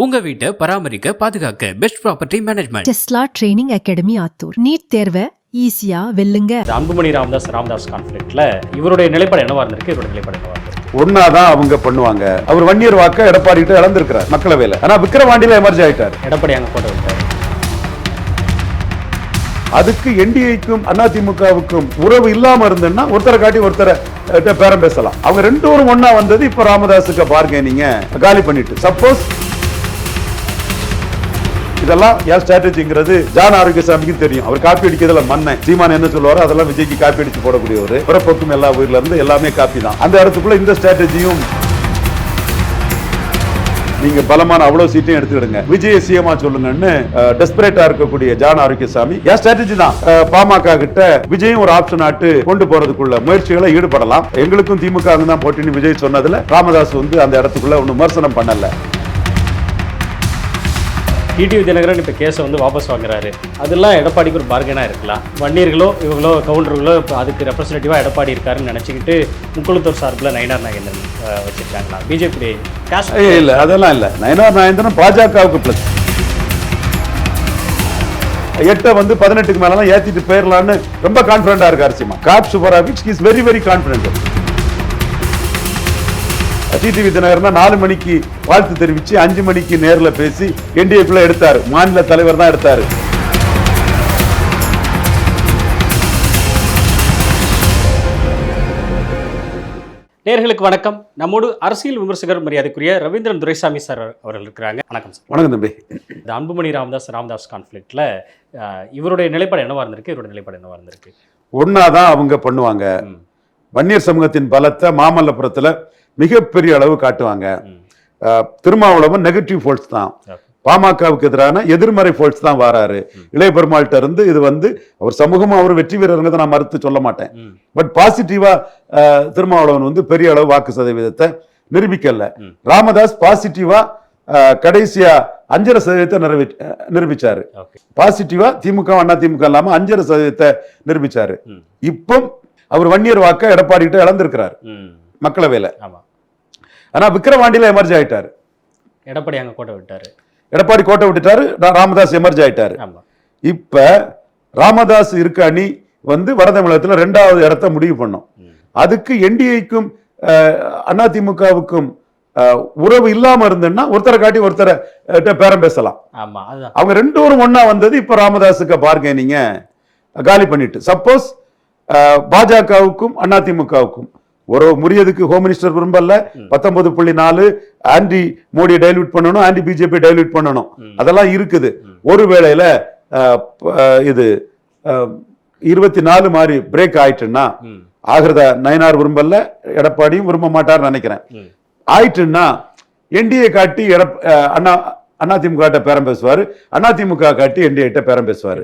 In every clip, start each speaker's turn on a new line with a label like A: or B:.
A: உங்க வீட்டை பராமரிக்க பாதுகாக்க best property management
B: Tesla training academy Attur. NEET தேர்வை ஈஸியா வெல்லுங்க.
C: அன்புமணி ராமதாஸ் ராமதாஸ் கான்ஃப்ளிக்ட்ல இவருடைய நிலைப்பாடு என்னவா இருந்திருக்கு? இவருடைய நிலைப்பாடு என்னவா இருந்திருக்கு?
D: ஒன்னாதான் அவங்க பண்ணுவாங்க. அவர் வன்னியர் வாக்க எடப்பாடி கிட்ட இழந்திருக்கிறார் மக்களவையில. ஆனா விக்கிரவாண்டியில எமர்ஜி ஆயிட்டார்.
C: எடப்பாடி அங்க போட்டு விட்டார்.
D: அதுக்கு என்டிஏக்கும் அதிமுகவுக்கும் உறவு இல்லாம இருந்ததுன்னா ஒருத்தரை காட்டி ஒருத்தரை பேரம் பேசலாம். அவங்க ரெண்டு பேரும் ஒண்ணா வந்தது இப்ப ராமதாஸுக்கு பாருங்க நீங்க காலி பண்ணிட்டு. சப்போஸ் இதெல்லாம் ஏன் ஸ்ட்ராட்டஜிங்கிறது ஜான் ஆரோக்கியசாமிக்கு தெரியும். அவர் காப்பி அடிக்கிறதுல மண்ணை சீமான் என்ன சொல்லுவாரோ அதெல்லாம் விஜய்க்கு காப்பி அடிச்சு போடக்கூடியவர். பிறப்போக்கும் எல்லா ஊர்ல இருந்து எல்லாமே காப்பி தான். அந்த இடத்துக்குள்ள இந்த ஸ்ட்ராட்டஜியும் நீங்க பலமான அவ்வளவு சீட்டையும் எடுத்துக்கிடுங்க. விஜய சிஎமா சொல்லுங்கன்னு டெஸ்பரேட்டா இருக்கக்கூடிய ஜான் ஆரோக்கியசாமி என் ஸ்ட்ராட்டஜி தான். பாமக கிட்ட விஜயும் ஒரு ஆப்ஷன் ஆட்டு கொண்டு போறதுக்குள்ள முயற்சிகளை ஈடுபடலாம். எங்களுக்கும் திமுக தான் போட்டின்னு விஜய் சொன்னதுல ராமதாஸ் வந்து அந்த இடத்துக்குள்ள ஒன்னும் விமர்சனம் பண்ணல.
C: டிடிவி தினகரன் இப்போ கேஸை வந்து வாபஸ் வாங்குறாரு. அதெல்லாம் எடப்பாடிக்கு ஒரு பார்கனாக இருக்கலாம். வன்னியர்களோ இவங்களோ கவுண்டர்களோ இப்போ அதுக்கு ரெப்ரஸன்டேட்டிவா எடப்பாடி இருக்காருன்னு நினச்சிக்கிட்டு முக்குளத்தூர் சார்பில் நயனார் நாகேந்திரன் வச்சுருக்காங்களா? வச்சிருக்காங்களா பிஜேபி
D: கேஷ் இல்லை அதெல்லாம் இல்லை. நயனார் நாகேந்திரன் பாஜகவுக்கு ப்ளஸ் எட்டை வந்து பதினெட்டுக்கு மேலாம் ஏற்றிட்டு போயிடலாம்னு ரொம்ப கான்ஃபிடண்டாக இருக்கார் சிமா. காப் சுப்பராவிச் is very very confident TTV Dhinakaran தான் நாலு மணிக்கு வாழ்த்து தெரிவிச்சு அஞ்சு மணிக்கு நேர்ல பேசி என்டிஏக்குள்ள எடுத்தாரு. மாநில தலைவர் தான் எடுத்தாரு.
C: நேர்களுக்கு வணக்கம். நம்மோடு அரசியல் விமர்சகர் மரியாதைக்குரிய ரவீந்திரன் துரைசாமி சார் அவர்கள் இருக்கிறாங்க. வணக்கம் சார்.
D: வணக்கம் தம்பி.
C: இந்த அன்புமணி ராமதாஸ் ராமதாஸ் கான்ஃப்ளிக்ட்ல இவருடைய நிலைப்பாடு என்னவா இருந்திருக்கு? இவருடைய நிலைப்பாடு என்னவா இருந்திருக்கு?
D: ஒன்னாதான் அவங்க பண்ணுவாங்க. வன்னியர் சமூகத்தின் பலத்தை மாமல்லபுரத்துல மிகப்பெரிய அளவு காட்டுவாங்க. திருமாவளவன் நெகட்டிவ் ஃபோர்ஸ் தான். பாமகவுக்கு எதிரான எதிர்மறை ஃபோர்ஸ் தான் வராரு. இளைய பெருமாள்கிட்ட இருந்து இது வந்து அவர் சமூகமா அவர் வெற்றி வீரருங்கிறத நான் மறுத்து சொல்ல மாட்டேன். பட் பாசிட்டிவா திருமாவளவன் வந்து பெரிய அளவு வாக்கு சதவீதத்தை நிரூபிக்கல. ராமதாஸ் பாசிட்டிவா கடைசியா அஞ்சரை சதவீதத்தை நிறைவே நிரூபிச்சாரு. பாசிட்டிவா திமுக அண்ணா திமுக இல்லாம அஞ்சரை சதவீதத்தை நிரூபிச்சாரு. இப்போ அவர் வன்னியர் வாக்க எடப்பாடி கிட்ட இழந்திருக்கிறார் மக்களவையில.
C: ஆமா
D: ஆனா விக்கிரவாண்டியில எமர்ஜி ஆயிட்டாரு.
C: எடப்பாடி அங்க கோட்டை விட்டாரு.
D: எடப்பாடி கோட்டை விட்டுட்டாரு ராமதாஸ் எமர்ஜி ஆயிட்டாரு.
C: ஆமா.
D: இப்ப ராமதாஸ் இருக்க அணி வந்து வட தமிழகத்துல ரெண்டாவது இடத்த முடிவு பண்ணும். அதுக்கு என்டிஏக்கும் அதிமுகவுக்கும் உறவு இல்லாம இருந்ததுன்னா ஒருத்தரை காட்டி ஒருத்தரை பேரம் பேசலாம். அவங்க ரெண்டு பேரும் ஒண்ணா வந்தது இப்ப ராமதாஸுக்கு பாருங்க நீங்க காலி பண்ணிட்டு. சப்போஸ் பாஜகவுக்கும் அதிமுகவுக்கும். ஒரு முறியதுக்கு ஹோம் மினிஸ்டர் விரும்பல. பத்தொன்பது புள்ளி நாலு ஆன்டி மோடியை டைல்யூட் பண்ணணும் ஆன்டி பிஜேபி டைல்யூட் பண்ணணும். அதெல்லாம் இருக்குது. ஒரு வேளையில இது இருபத்தி நாலு மாதிரி பிரேக் ஆயிட்டுன்னா ஆகிறத நயனார் விரும்பல எடப்பாடியும் விரும்ப மாட்டார்னு நினைக்கிறேன். ஆயிட்டுன்னா என்டிஏ காட்டி எடப் அண்ணா அதிமுக பேரம் பேசுவாரு. அதிமுக காட்டி என்டிஏ கிட்ட பேரம் பேசுவாரு.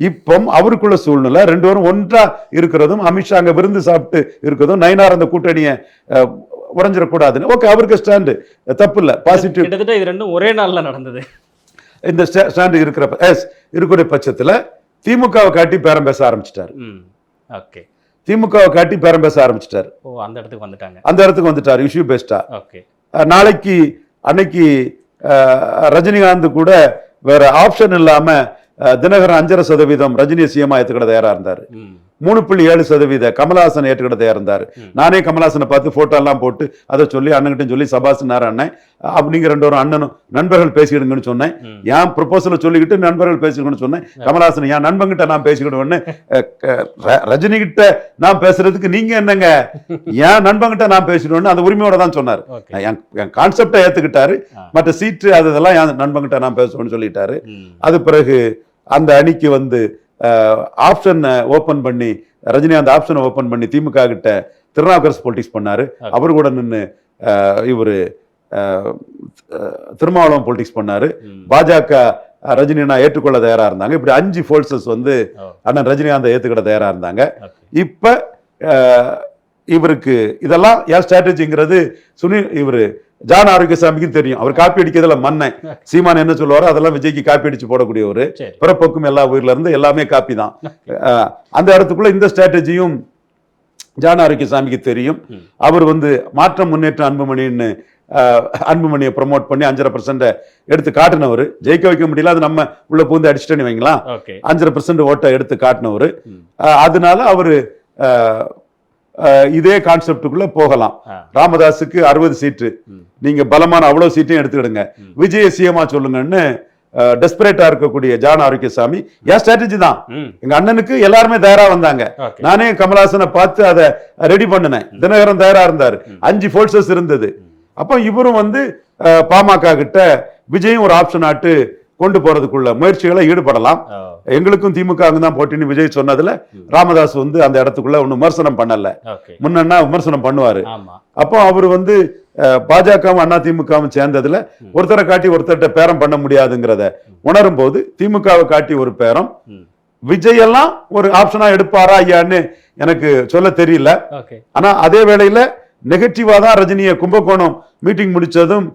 D: இப்போ அவருக்குள்ள சூழ்நிலை ரெண்டு பேரும் ஒன்றா இருக்கிறதும் அமித்ஷா அங்க விருந்து சாப்பிட்டு இருக்கிறதும் நயனார் அந்த கூட்டணியை உடைஞ்சிடக்கூடாதுன்னு ஓகே அவருக்கு ஸ்டாண்டு தப்பு இல்ல பாசிட்டிவ்
C: கிட்டத்தட்ட இது ரெண்டும் ஒரே நாள்ல நடந்தது.
D: இந்த ஸ்டாண்டு இருக்கிற எஸ் இருக்கிற பட்சத்துல திமுகவை காட்டி பேரம் பேச ஆரம்பிச்சிட்டாரு.
C: ஓகே
D: திமுகவை காட்டி பேரம் பேச ஆரம்பிச்சிட்டாரு.
C: ஓ அந்த இடத்துக்கு வந்துட்டாங்க.
D: அந்த இடத்துக்கு வந்துட்டாரு இஷ்யூ பெஸ்டா
C: ஓகே
D: நாளைக்கு அன்னைக்கு ரஜினிகாந்த் கூட வேற ஆப்ஷன் இல்லாம அஹ், தினகரன் அஞ்சரை சதவீதம் ரஜினி சிஎம் ஏத்துக்கிட தயாரா இருந்தாரு. மூணு புள்ளி ஏழு சதவீத கமலஹாசன் ஏற்றுக்கிட தயாரா இருந்தாரு. நானே கமலஹாசனை பார்த்து போட்டோ எல்லாம் போட்டு அதை சொல்லி அண்ணன்கிட்ட சொல்லி சபாஸ் அண்ணன் அப்படிங்க ரெண்டு ஒரு அண்ணனும் நண்பர்கள் பேசிக்கிடுங்கன்னு சொன்னேன். என் ப்ரொபோசலை சொல்லிக்கிட்டு நண்பர்கள் பேசிக்கணும்னு சொன்னேன். கமலஹாசன் என் நண்பங்கிட்ட நான் பேசிக்கிடுவேன்னு அஹ், க- ர- ரஜினி கிட்ட நான் பேசுறதுக்கு நீங்க என்னங்க? என் நண்பங்கிட்ட நான் பேசிடுவேன்னு அந்த உரிமையோட தான் சொன்னார். என் கான்செப்டை ஏத்துக்கிட்டாரு.
C: ஆ.
D: மற்ற சீட்டு அது இதெல்லாம் என் நண்பங்கிட்ட நான் பேசுவேன்னு சொல்லிட்டாரு. அது பிறகு அந்த அணிக்கு வந்து ஆப்ஷன் ஓபன் பண்ணி ரஜினிகாந்த் ஆப்ஷனை ஓபன் பண்ணி திமுக கிட்ட திருநாவுக்கரசு பொலிட்டிக்ஸ் பண்ணாரு. அவர் கூட நின்று இவர் திருமாவளவன் பொலிட்டிக்ஸ் பண்ணாரு. பாஜக ரஜினி நான் ஏற்றுக்கொள்ள தயாரா இருந்தாங்க. இப்படி அஞ்சு ஃபோர்ஸஸ் வந்து அண்ணன் ரஜினிகாந்தை ஏத்துக்கிட தயாரா இருந்தாங்க. இப்ப இவருக்கு இதெல்லாம் ஏன் ஸ்ட்ராட்டஜிங்கிறது சுனில் இவரு ஜான் ஆரோக்கியசாமிக்கு தெரியும். அவர் காப்பி அடிக்கிறதுல மண்ணை. சீமான் என்ன சொல்லுவாரோ அதெல்லாம் விஜய்க்கு காப்பி அடிச்சு போடக்கூடியவர். பிறப்போக்கும் எல்லா உயிர்ல இருந்து எல்லாமே காப்பி தான். அந்த இடத்துக்குள்ள இந்த ஸ்ட்ராட்டஜியும் ஜான் ஆரோக்கியசாமிக்கு தெரியும். அவர் வந்து மாற்றம் முன்னேற்றம் அன்புமணின்னு அன்புமணியை ப்ரொமோட் பண்ணி அஞ்சரை பர்சன்ட் எடுத்து காட்டினவர். ஜெயிக்க வைக்க முடியல அது நம்ம உள்ள பூந்து அடிச்சுட்டேன்னு வைங்களா அஞ்சரை பர்சன்ட் ஓட்டை எடுத்து காட்டினவர். அதனால அவரு இதே கான்செப்டுக்குள்ள போகலாம். ராமதாஸுக்கு அறுபது சீட்டு. நீங்க பலமான அவ்வளவு சீட்டையும் எடுத்துக்கிடுங்க. விஜய சிஎமா சொல்லுங்கன்னு டெஸ்பரேட்டா இருக்கக்கூடிய ஜான் ஆரோக்கியசாமி என் ஸ்ட்ராட்டஜி தான். எங்க அண்ணனுக்கு எல்லாருமே தயாரா வந்தாங்க. நானே கமலஹாசனை பார்த்து அதை ரெடி பண்ணினேன். தினகரன் தயாரா இருந்தாரு. அஞ்சு ஃபோல்சஸ் இருந்தது. அப்போ இவரும் வந்து பாமக கிட்ட விஜயும் ஒரு ஆப்ஷன் ஆட்டு கொண்டு போறதுக்குள்ள முயற்சிகளை ஈடுபடலாம். எங்களுக்கும் திமுக தான் போட்டின்னு விஜய் சொன்னதுல ராமதாஸ் வந்து அந்த இடத்துக்குள்ள ஒன்றும் விமர்சனம் பண்ணல.
C: ஓகே.
D: முன்னா விமர்சனம் பண்ணுவாரு. அப்போ அவர் வந்து பாஜகவும் அண்ணா திமுகவும் சேர்ந்ததுல ஒருத்தரை காட்டி ஒருத்தர்கிட்ட பேரம் பண்ண முடியாதுங்கிறத உணரும் போது திமுகவை காட்டி ஒரு பேரம்.
C: ம்.
D: விஜய் எல்லாம் ஒரு ஆப்ஷனா எடுப்பாரா ஐயான்னு எனக்கு சொல்ல தெரியல. ஆனா அதே வேளையில நெகட்டிவா தான் ரஜினியை கும்பகோணம் மீட்டிங் முடிச்சதும்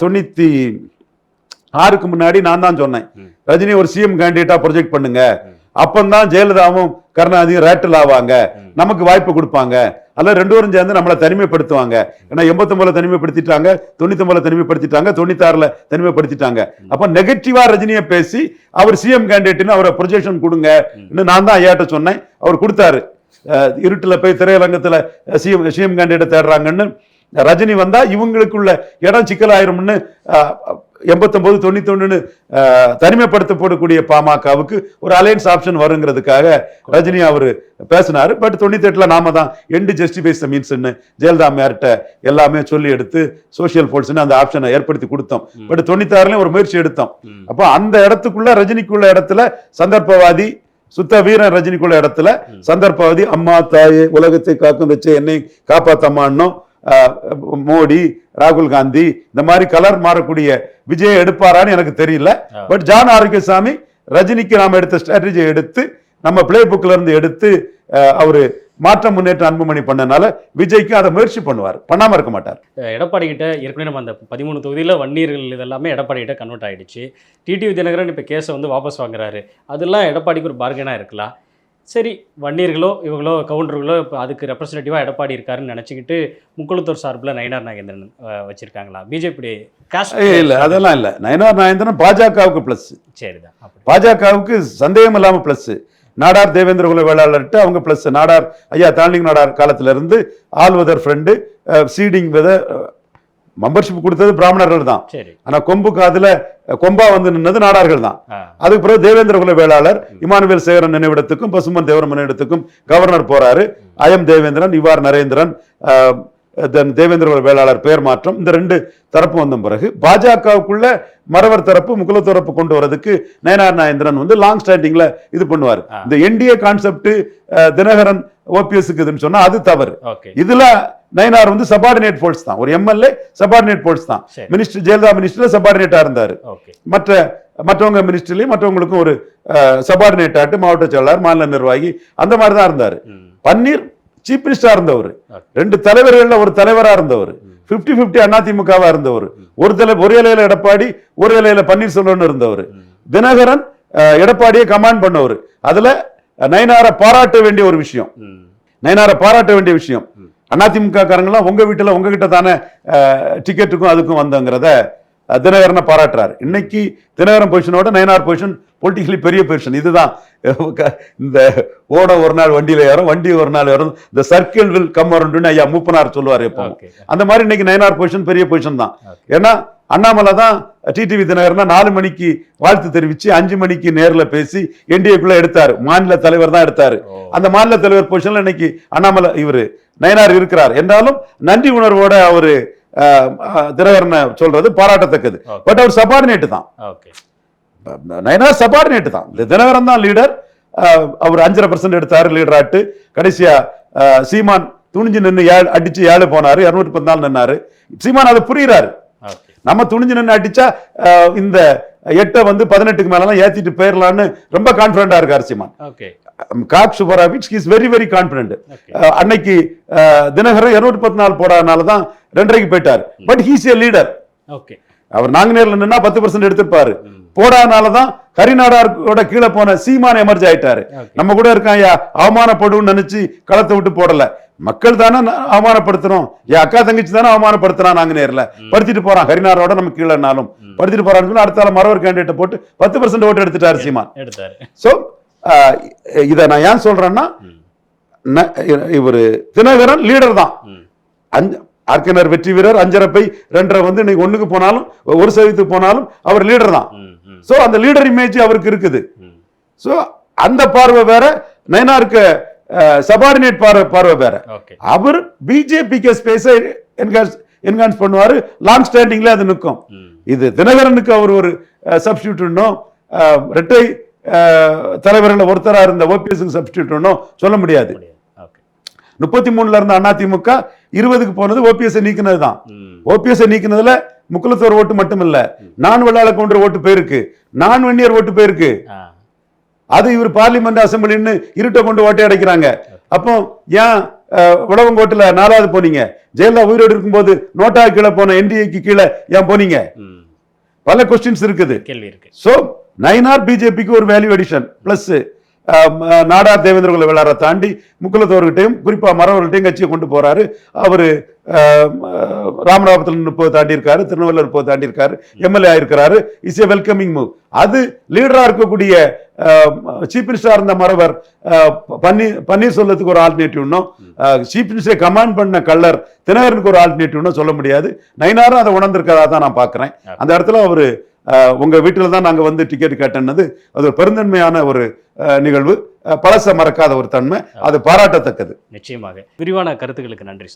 D: தொண்ணூத்தி ஆறுக்கு முன்னாடி நான் தான் சொன்னேன். ரஜினி ஒரு சிஎம் கேண்டிடேட்டா ப்ரொஜெக்ட் பண்ணுங்க. அப்பந்தான் ஜெயலலிதாவும் கருணாநிதியும் ரேட்டில் ஆவாங்க. நமக்கு வாய்ப்பு கொடுப்பாங்க. அல்ல ரெண்டு பேரும் சேர்ந்து நம்மளை தனிமைப்படுத்துவாங்க. ஏன்னா எண்பத்தொன்பதுல தனிமைப்படுத்திட்டாங்க தொண்ணூத்தொன்பதுல தனிமைப்படுத்திட்டாங்க தொண்ணூத்தாறுல தனிமைப்படுத்திட்டாங்க. அப்ப நெகட்டிவா ரஜினியை பேசி அவர் சிஎம் கேண்டிடேட்னு அவரை ப்ரொஜெக்ஷன் கொடுங்க. நான் தான் ஐயாட்ட சொன்னேன். அவர் கொடுத்தாரு. இருட்டுல போய் திரையரங்கத்துல சிஎம் சிஎம் கேண்டிடேட் தேடுறாங்கன்னு. ரஜினி வந்தா இவங்களுக்குள்ள இடம் சிக்கலாயிரும்னு அஹ், எண்பத்தொன்பது தொண்ணூத்தொன்னு தனிமைப்படுத்தப்படக்கூடிய பாமகவுக்கு ஒரு அலையன்ஸ் ஆப்ஷன் வருங்கிறதுக்காக ரஜினி அவர் பேசினாரு. பட் தொண்ணூத்தி எட்டுல நாம தான் எண்டு ஜஸ்டிஃபைஸ் மீன்ஸ்னு ஜெயலலிதா மேர்ட்ட எல்லாமே சொல்லி எடுத்து சோஷியல் ஃபோர்ஸ்னு அந்த ஆப்ஷனை ஏற்படுத்தி கொடுத்தோம். பட் தொண்ணூத்தாறுலயும் ஒரு முயற்சி எடுத்தோம். அப்போ அந்த இடத்துக்குள்ள ரஜினிக்குள்ள இடத்துல சந்தர்ப்பவாதி சுத்த வீரன் ரஜினிக்குள்ள இடத்துல சந்தர்ப்பவாதி அம்மா தாயே உலகத்தை காக்கும் வச்ச என்னை காப்பாத்தம்மான்னும். மோடி ராகுல் காந்தி இந்த மாதிரி கலர் மாறக்கூடிய விஜய் எடுப்பாரான்னு எனக்கு தெரியல. பட் ஜான் ஆரோக்கியசாமி ரஜினிக்கு நாம எடுத்த ஸ்ட்ராட்டஜி எடுத்து நம்ம பிளே புக்ல இருந்து எடுத்து அவரு மாற்றம் முன்னேற்ற அன்புமணி பண்ணனால விஜய்க்கு அதை முயற்சி பண்ணுவார். பண்ணாம இருக்க மாட்டார்.
C: எடப்பாடி கிட்ட ஏற்கனவே நம்ம அந்த பதிமூணு தொகுதியில் வன்னியர்கள் இதெல்லாமே எடப்பாடி கிட்ட கன்வெர்ட் ஆயிடுச்சு. டிடிவி தினகரன் இப்போ கேஸை வந்து வாபஸ் வாங்குறாரு. அதெல்லாம் எடப்பாடிக்கு ஒரு பார்கனாக இருக்கலாம். சரி வன்னியர்களோ இவங்களோ கவுண்டர்களோ இப்போ அதுக்கு ரெப்ரசன்டேட்டிவாக எடப்பாடி இருக்காருன்னு நினச்சிக்கிட்டு முக்குளத்தூர் சார்பில் நயினார் நாகேந்திரன் வச்சிருக்காங்களா? பிஜேபி
D: இல்ல அதெல்லாம் இல்ல. நயனார் நாயந்திரன் பாஜகவுக்கு பிளஸ்
C: சரிதான்
D: பாஜகவுக்கு சந்தேகம் இல்லாம பிளஸ் நாடார் தேவேந்திர குல வேளாளர்கிட்ட அவங்க பிளஸ் நாடார் ஐயா தாண்டிங் நாடார் காலத்துல இருந்து ஆல்வதர் ஃப்ரெண்டு சீடிங் வித மெம்பர்ஷிப் கொடுத்தது பிராமணர்கள் தான் ஆனா கொம்பு காதுல கொம்பா வந்து நின்னது நாடார்கள் தான் அதுக்கு பிறகு தேவேந்திர குல வேளாளர் இமானுவேல் சேகரன் நினைவிடத்துக்கும் பசுமன் தேவரம் நினைவிடத்துக்கும் கவர்னர் போறாரு. அயம் தேவேந்திரன் இவ்வார் நரேந்திரன் ஆஹ், தென் தேவேந்திர குல வேளாளர் பெயர் மாற்றம். இந்த ரெண்டு தரப்பு வந்த பிறகு பாஜகவுக்குள்ள மறவர் தரப்பு முகுல தரப்பு கொண்டு வரதுக்கு நயனார் நாயந்திரன் வந்து லாங் ஸ்டாண்டிங்ல இது பண்ணுவார். இந்த என்டிஏ கான்செப்ட் தினகரன் ஓபிஎஸ்க்கு இதுன்னு சொன்னா அது தவறு. இதுல நயனார் வந்து சபார்டினேட் போல்ஸ் தான். ஒரு எம்எல்ஏ சபார்டினேட் போல்ஸ் தான். மினிஸ்டர் ஜெயலலிதா மினிஸ்டர்ல சபார்டினேட்டா இருந்தாரு. மற்ற மற்றவங்க மினிஸ்ட்ரிலையும் மற்றவங்களுக்கும் ஒரு சபார்டினேட் ஆட்டு மாவட்ட செயலாளர் மாநில நிர்வாகி அந்த மாதிரி தான் இருந்தார் பன்னீர் சீஃப் மினிஸ்டரா இருந்தவர். ரெண்டு தலைவர்கள்ல ஒரு தலைவரா இருந்தவர். பிப்டி பிப்டி அதிமுகவா இருந்தவர். ஒரு தலை ஒரு இலையில எடப்பாடி ஒரு இலையில பன்னீர்செல்வம்னு இருந்தவர். தினகரன் எடப்பாடியை கமாண்ட் பண்ணவர். அதுல நயனாரை பாராட்ட வேண்டிய ஒரு விஷயம். நயனாரை பாராட்ட வேண்டிய விஷயம். அதிமுக காரங்களாம் உங்க வீட்டுல உங்ககிட்ட தானே டிக்கெட்டுக்கும் அதுக்கும் வந்தங்கிறத தினகரனை பாராட்டுறாரு. இன்னைக்கு தினகரன் பொசிஷனோட நயனார் பொசிஷன் பொலிட்டிக்கலி பெரிய பொசிஷன் இதுதான் இந்த ஓட ஒரு நாள் வண்டியில ஏறும் வண்டி ஒரு நாள் ஏறும் இந்த சர்க்கிள் வில் கம் அரண்டுன்னு ஐயா மூப்பனார் சொல்லுவார் எப்போ அந்த மாதிரி இன்னைக்கு நயனார் பொசிஷன் பெரிய பொசிஷன் தான். ஏன்னா அண்ணாமலை தான் டிடிவி தினகரனா நாலு மணிக்கு வாழ்த்து தெரிவிச்சு அஞ்சு மணிக்கு நேர்ல பேசி என்டிஏக்குள்ள எடுத்தாரு. மாநில தலைவர் தான் எடுத்தாரு. அந்த மாநில தலைவர் பொசிஷன்ல இன்னைக்கு அண்ணாமலை இவரு நயனார் இருக்கிறார். என்றாலும் நன்றி உணர்வோட அவரு தினகரனை சொல்றது பாராட்டத்தக்கது. பட் அவர் சபார்டினேட் தான்.
C: ஓகே
D: நயனார் சபார்டினேட் தான். தினகரன் தான் லீடர் அவர் அஞ்சரை பர்சன்ட் எடுத்தாரு லீடர் ஆட்டு. கடைசியா சீமான் துணிஞ்சு நின்று ஏழு அடிச்சு ஏழு போனாரு. இருநூற்றி பத்து நாள் நின்னாரு. சீமான் அதை புரியுறாரு. நம்ம துணிஞ்சு நின்று அடிச்சா இந்த எட்டை வந்து பதினெட்டுக்கு மேலாம் ஏத்திட்டு போயிடலான்னு ரொம்ப கான்பிடண்டா இருக்காரு சீமான்.
C: ஓகே.
D: காக் சுப்பராவிச் இஸ் வெரி வெரி கான்பிடன்ட் அன்னைக்கு அஹ், தினகரன் இருநூற்றி பத்து நாள் போடாதனால தான் ரெண்டரைக்கு போயிட்டார் பட் ஹீஸ் ஏ லீடர் அவர் நாங்குநேர்ல நின்னா பத்து பர்சன்ட் எடுத்திருப்பாரு. போடாதனால தான் ஹரிநாடாரோட கீழே போன சீமான் எமர்ஜ் ஆயிட்டாரு. நம்ம கூட இருக்கான் ஐயா. அவமானப்படுன்னு நினைச்சு களத்தை விட்டு போடல. மக்கள் தானே அவமானப்படுத்துறோம். என் அக்கா தங்கச்சி தானே அவமானப்படுத்துறான் நாங்க நேர்ல. படுத்திட்டு போறான் ஹரிநாடோட நம்ம கீழேனாலும் படுத்திட்டு போறான்னு அடுத்த ஆள் மறவர் கேண்டிடேட்டை போட்டு பத்து பர்சன்ட் ஓட்டு எடுத்துட்டாரு சீமான். சோ இதை நான் ஏன் சொல்றேன்னா இவரு தினகரன் லீடர் தான். ஆர்கனர் வெற்றி வீரர் அஞ்சரப்பை ரெண்டரை வந்து இன்னைக்கு ஒண்ணுக்கு போனாலும் ஒரு சதவீதத்துக்கு போனாலும் அவர் லீடர் தான். சோ அந்த லீடர் இமேஜ் அவருக்கு இருக்குது. சோ அந்த பார்வை வேற நயனாருக்கு சபார்டினேட் பார்வை பார்வை வேற. அவர் பிஜேபிக்கு ஸ்பேஸை என்ஹான்ஸ் என்ஹான்ஸ் பண்ணுவாரு. லாங் ஸ்டாண்டிங்ல அது நிற்கும். இது தினகரனுக்கு அவர் ஒரு சப்ஸ்டியூட்னும் ரெட்டை தலைவர்கள ஒருத்தரா இருந்த ஓபிஎஸ்க்கு சப்ஸ்டியூட்னும் சொல்ல முடியாது. முப்பத்தி மூணுல இருந்த அதிமுக இருபதுக்கு போனது ஓபிஎஸ் நீக்கினது தான். ஓபிஎஸ் நீக்கினதுல முக்குலத்தோர் ஓட்டு மட்டும் இல்ல நான் வெள்ளாள கவுண்டர் ஓட்டு போயிருக்கு. நான் வெண்ணியர் ஓட்டு போயிருக்கு. அது இவர் பார்லிமெண்ட் அசம்பிளின்னு இருட்டை கொண்டு ஓட்டை அடைக்கிறாங்க. அப்போ ஏன் அஹ், உழவங்கோட்டுல நாலாவது போனீங்க? ஜெயலலிதா உயிரோடு இருக்கும்போது நோட்டா கீழே போன என்டிஏக்கு கீழே ஏன் போனீங்க. பல கொஸ்டின்ஸ் இருக்குது.
C: கேள்வி இருக்கு.
D: சோ நைனார் பிஜேபிக்கு ஒரு value addition plus Nadar Devendra Kula வேளாரை தாண்டி முக்குலத்தோர்கிட்டையும் குறிப்பா மறவர்கள்ட்டையும் கட்சியை கொண்டு போறாரு. அவரு ராமநாதபுரத்தில் முப்பது தாண்டி இருக்காரு திருநெல்வேலி முப்பது தாண்டி இருக்காரு எம்எல்ஏ ஆயிருக்கிறாரு. இஸ் ஏ வெல்கமிங் மூவ் அது லீடரா இருக்கக்கூடிய சீஃப் மினிஸ்டரா இருந்த மறவர் பன்னீர் பன்னீர்செல்வத்துக்கு ஒரு ஆல்டர்னேட்டிவ்னும் சீஃப் மினிஸ்டரை கமாண்ட் பண்ண கள்ளர் தினகரனுக்கு ஒரு ஆல்டர்னேட்டிவ்னும் சொல்ல முடியாது. நைனாரும் அதை உணர்ந்திருக்கிறதா தான் நான் பார்க்கிறேன். அந்த இடத்துல அவரு அஹ், உங்க வீட்டில் தான் நாங்க வந்து டிக்கெட் கேட்டேன்னது அது ஒரு பெருந்தன்மையான ஒரு நிகழ்வு. பழச மறக்காத ஒரு தன்மை. அது பாராட்டத்தக்கது.
C: நிச்சயமாக. விரிவான கருத்துக்களுக்கு நன்றி.